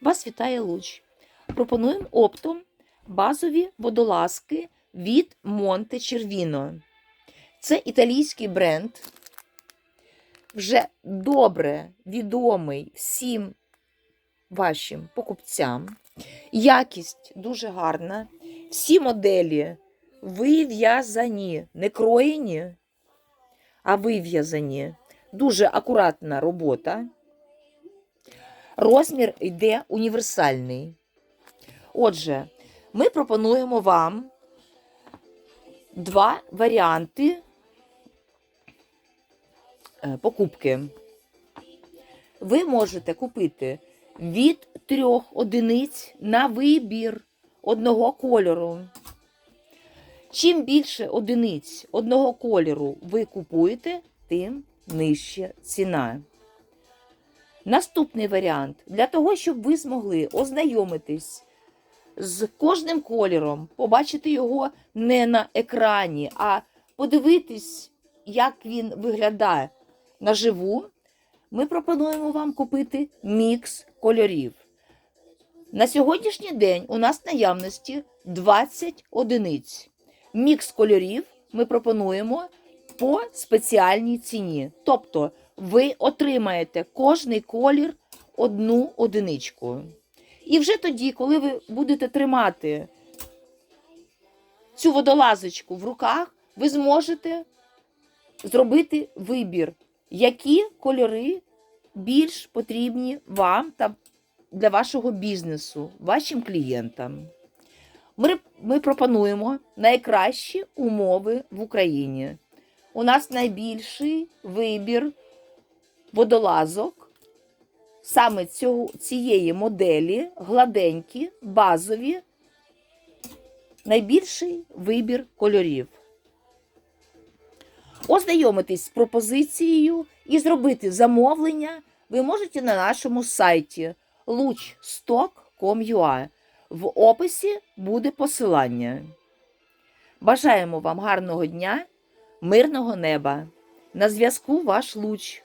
Вас вітає луч. Пропонуємо оптом базові водолазки від Монте Червіно. Це італійський бренд, вже добре відомий всім вашим покупцям. Якість дуже гарна. Всі моделі вив'язані, не кроєні, а вив'язані. Дуже акуратна робота. Розмір йде універсальний. Отже, ми пропонуємо вам два варіанти е, покупки. Ви можете купити від трьох одиниць на вибір одного кольору. Чим більше одиниць одного кольору ви купуєте, тим нижча ціна. Наступний варіант для того, щоб ви змогли ознайомитись з кожним кольором, побачити його не на екрані, а подивитись, як він виглядає наживу, ми пропонуємо вам купити мікс кольорів. На сьогоднішній день у нас наявності 20 одиниць. Мікс кольорів ми пропонуємо по спеціальній ціні. Тобто ви отримаєте кожний колір одну одиничку. І вже тоді, коли ви будете тримати цю водолазочку в руках, ви зможете зробити вибір, які кольори більш потрібні вам та для вашого бізнесу, вашим клієнтам. Ми, ми пропонуємо найкращі умови в Україні. У нас найбільший вибір водолазок саме цього, цієї моделі, гладенькі, базові, найбільший вибір кольорів. Ознайомитись з пропозицією і зробити замовлення ви можете на нашому сайті luchstock.com.ua. В описі буде посилання. Бажаємо вам гарного дня, мирного неба. На зв'язку ваш луч.